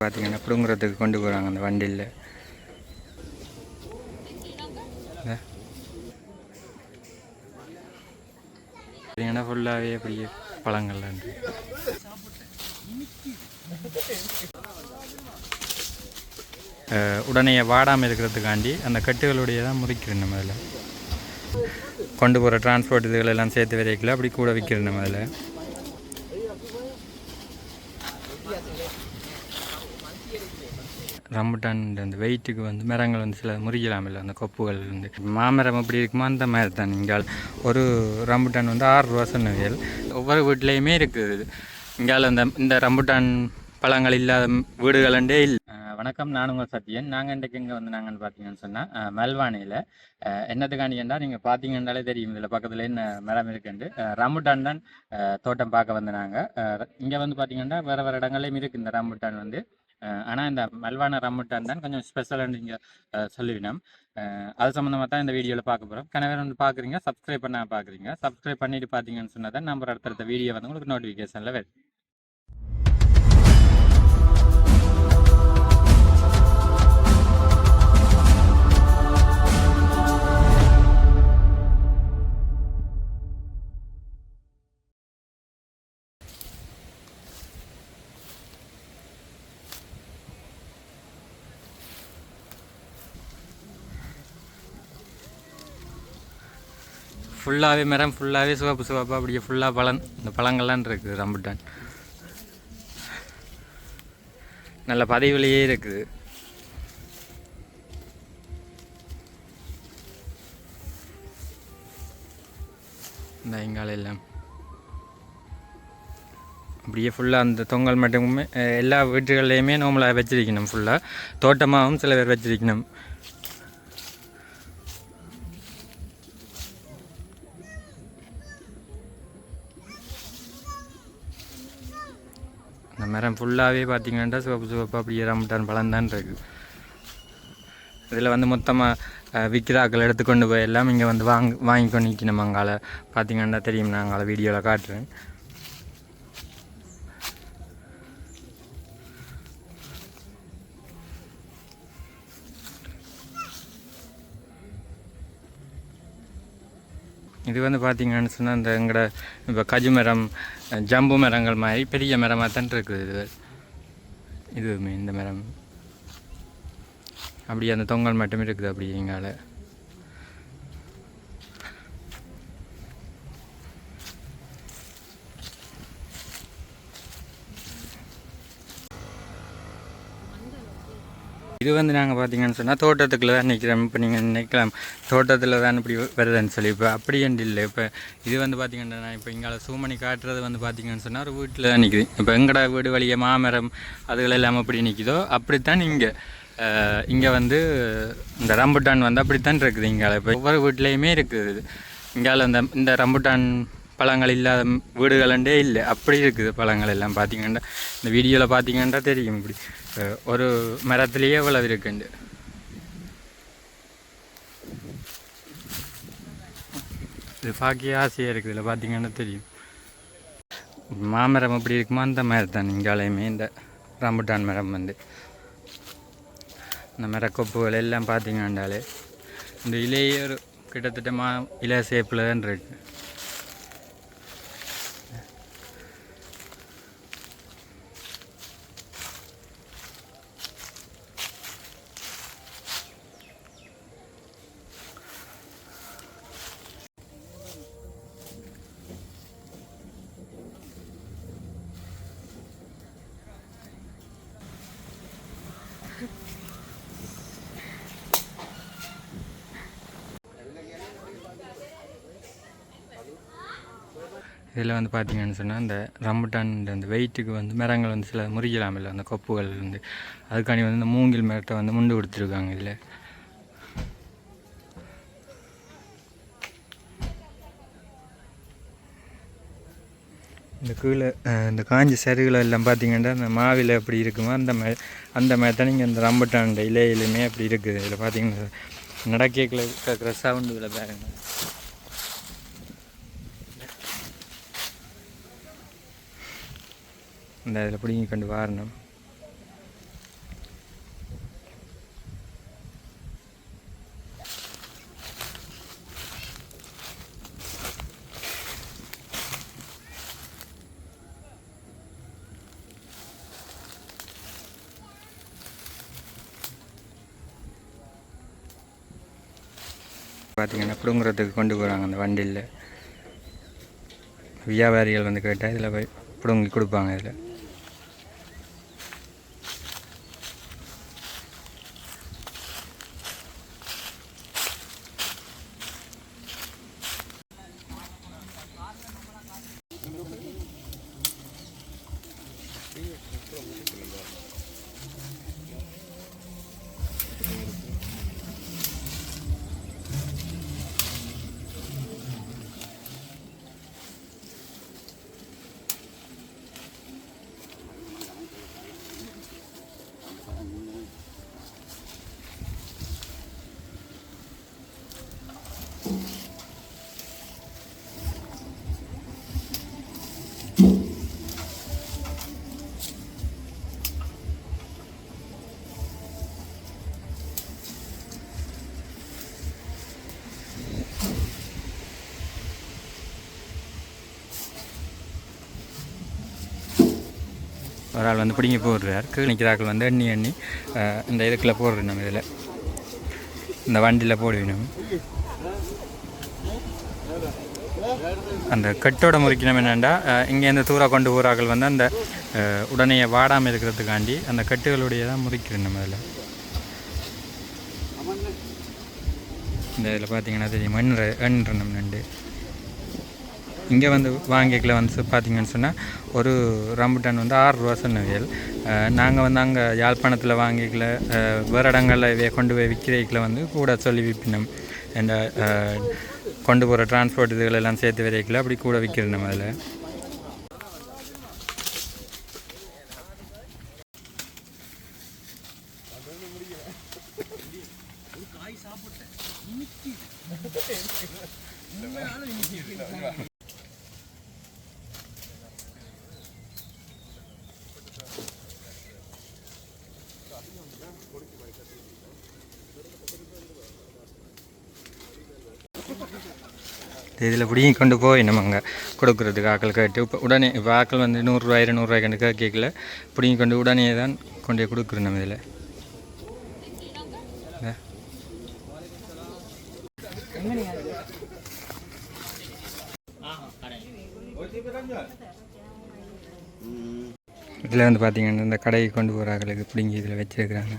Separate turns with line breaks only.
பார்த்தீங்கன்னா பிடுங்குறதுக்கு கொண்டு போகிறாங்க அந்த வண்டியில். பார்த்தீங்கன்னா ஃபுல்லாகவே அப்படியே பழங்கள்லாம் இருக்கு உடனே வாடாமல் இருக்கிறதுக்காண்டி அந்த கட்டுகளுடைய தான் முறிக்கிறேன் நம்ம அதில். கொண்டு போகிற டிரான்ஸ்போர்ட் இதுகள் எல்லாம் சேர்த்து விதைக்கல. அப்படி கூட விற்கிறேன் நம்ம அதில். ரம்புட்டான் அந்த வெயிட்டுக்கு வந்து மரங்கள் வந்து சில முறிக்கலாம் இல்லை அந்த கொப்புகள் வந்து. மாமரம் எப்படி இருக்குமோ அந்த மாதிரி தான். இங்கால் ஒரு ரம்புட்டான் வந்து ஆறு ரூபா சொன்னவியல் ஒவ்வொரு வீட்லேயுமே இருக்குது. இங்கால் அந்த இந்த ரம்புட்டான் பழங்கள் இல்லாத வீடுகளண்டே இல்லை. வணக்கம். நான் உங்கள் சத்யன். நாங்கள் இன்றைக்கு இங்கே வந்து நாங்கன்னு பார்த்தீங்கன்னு சொன்னால் மெல்வானையில். என்னத்துக்காண்டி என்றால் நீங்கள் பார்த்தீங்கன்னாலே தெரியும். இதில் பக்கத்தில் என்ன மரம் இருக்குண்டு ரம்புட்டான் தான் தோட்டம் பார்க்க வந்து நாங்கள் இங்கே வந்து பார்த்தீங்கன்னா வேறு வேறு இடங்களையும் இருக்குது இந்த ரம்புட்டான் வந்து. ஆனால் இந்த மல்வான ரம்புட்டான் தான் கொஞ்சம் ஸ்பெஷல்னு நீங்கள் சொல்லிவிடும் அது சம்மந்தமாக தான் இந்த வீடியோவில் பார்க்க போகிறோம். கணவர் வந்து பார்க்குறீங்க சப்ஸ்கிரைப் பண்ணால் பார்க்குறீங்க. சப்ஸ்கிரைப் பண்ணிட்டு பார்த்தீங்கன்னு சொன்னால் தான் நம்ம அடுத்தடுத்த வீடியோ வந்து உங்களுக்கு நோட்டிஃபிகேஷனில் வரும். ஃபுல்லாகவே மரம் ஃபுல்லாகவே சிவப்பு சிவப்பாக அப்படியே ஃபுல்லாக பழம். இந்த பழங்கள்லாம் இருக்குது ரம்புட்டான். நல்ல பதவியிலேயே இருக்குது. இந்த இங்கால எல்லாம் அப்படியே ஃபுல்லாக அந்த தொங்கல் மட்டுமே எல்லா வீட்டுகள்லையுமே நோம்பலாக வச்சிருக்கணும் ஃபுல்லாக தோட்டமாகவும் சில பேர் வச்சிருக்கணும். மரம் ஃபுல்லாகவே பார்த்தீங்கன்னா சிவப்பு சிவப்பு அப்படியே ரம்புட்டான் பழம் தான் இருக்குது இதில் வந்து மொத்தமாக விற்கிறாக்கள் எடுத்துக்கொண்டு போய் எல்லாம் இங்கே வந்து வாங்க வாங்கி கொண்டு நிற்கணும் அங்கால பார்த்திங்கன்னா தெரியும் நான் அங்கால வீடியோவில் காட்டுறேன். இது வந்து பார்த்திங்கன்னு சொன்னால் இந்த எங்களோட இப்போ கஜு மரம் ஜம்பு மரங்கள் மாதிரி பெரிய மரமாக தான் இருக்குது இது. இதுவுமே இந்த மரம். அப்படியே அந்த தொங்கல் மட்டும் இருக்குது அப்படி எங்களால். இது வந்து நாங்கள் பார்த்தீங்கன்னு சொன்னால் தோட்டத்துக்குள்ள தான் நிற்கிறோம் இப்போ நீங்கள் நினைக்கலாம் தோட்டத்தில் தான் இப்படி வருதுன்னு சொல்லி. இப்போ அப்படி என்று இல்லை. இப்போ இது வந்து பார்த்தீங்கன்னா இப்போ இங்கே சூமணி காட்டுறது வந்து பார்த்தீங்கன்னு சொன்னால் ஒரு வீட்டில் தான் நிற்குது இப்போ எங்கடா வீடு வழியே மாமரம் அதுகள் எல்லாம் எப்படி நிற்குதோ அப்படித்தான் இங்கே. இங்கே வந்து இந்த ரம்புட்டான் வந்து அப்படித்தான் இருக்குது இங்கால. இப்போ ஒவ்வொரு வீட்லேயுமே இருக்குது. இங்கால இந்த இந்த ரம்புட்டான் பழங்கள் இல்லாத வீடுகளண்டே இல்லை. அப்படி இருக்குது பழங்கள் எல்லாம் பார்த்தீங்கன்னா. இந்த வீடியோவில் பார்த்தீங்கன்னா தெரியும் இப்படி. ஒரு மரத்துலேயே இவ்வளவு இருக்குண்டு இது பார்க்க ஆசையாக இருக்குது இதில் பார்த்தீங்கன்னா தெரியும். மாமரம் எப்படி இருக்குமோ? அந்த மாதிரி தான் இங்காலையுமே இந்த ரம்புட்டான் மரம் வந்து. இந்த மரக்கொப்புகள் எல்லாம் பார்த்தீங்கன்னாலே இந்த இலையே ஒரு கிட்டத்தட்ட மா இலை சேப்பில் தான் இருக்குது இதில் வந்து பார்த்தீங்கன்னு சொன்னால் அந்த ரம்புட்டான் அந்த வெயிட்டுக்கு வந்து மரங்கள் வந்து சில முறிக்கலாம் இல்லை அந்த கொப்புகள் வந்து. அதுக்காண்டி வந்து இந்த மூங்கில் மரத்தை வந்து முண்டு கொடுத்துருக்காங்க இதில். இந்த கீழே இந்த காஞ்ச சருகுல எல்லாம் பார்த்தீங்கன்னா அந்த மாவில் எப்படி இருக்குமோ அந்த மாதிரி அந்த மாதிரி தான் நீங்கள் இந்த ரம்புட்டான் இலையிலுமே அப்படி இருக்குது. இதில் பார்த்தீங்கன்னா நடக்கேக்கில் கேட்குற சவுண்டு இதில் இந்த இதில் பிடிங்கி கொண்டு வாரணும். பார்த்திங்கன்னா பிடுங்குறதுக்கு கொண்டு போகிறாங்க அந்த வண்டியில். வியாபாரிகள் வந்து கேட்டால் இதில் போய் பிடுங்கி கொடுப்பாங்க இதில். ஒரு ஆள் வந்து பிடிங்கி போடுறார். கீழே நிற்கிறாக்கள் வந்து எண்ணி எண்ணி இந்த இதுக்குள்ளே போடுறோம் நம்ம இதில். இந்த வண்டியில் போடுவினோம் அந்த கட்டோட முறிக்கணும் என்னென்னா இங்கேருந்து தூரா கொண்டு போகிறார்கள் வந்து அந்த உடனே வாடாமல் இருக்கிறதுக்காண்டி அந்த கட்டுகளுடைய தான் முறிக்கிறோம் நம்ம இதில். இந்த இதில் பார்த்தீங்கன்னா தெரியும் எண்ணுற நம்ம நண்டு இங்கே வந்து வாங்கிக்கல வந்து பார்த்தீங்கன்னு சொன்னால் ஒரு ரம்புட்டான் வந்து ஆறு ரூபா சொன்னவியல் நாங்கள் வந்து அங்கே யாழ்ப்பாணத்தில் வாங்கிக்கல. வேறு இடங்களில் கொண்டு போய் விற்கிறதுக்கில் வந்து கூட சொல்லி விற்பினோம். இந்த கொண்டு போகிற டிரான்ஸ்போர்ட் இதுகள் எல்லாம் சேர்த்து விதைக்கல அப்படி கூட விற்கிறோம் நம்ம அதில். இதில் பிடிங்கி கொண்டு போய் நம்ம அங்கே கொடுக்குறதுக்கு ஆக்கள் கேட்டு. இப்போ உடனே இப்போ ஆக்கள் வந்து நூறுரூவா இருநூறுவாய்க்கு கண்டு கேட்கல. பிடிங்கி கொண்டு உடனே தான் கொண்டு கொடுக்குறோம் நம்ம இதில். இதில் வந்து பார்த்தீங்கன்னா இந்த கடைக்கு கொண்டு போகிற ஆக்களுக்கு பிடிங்கி இதில் வச்சிருக்கிறாங்க.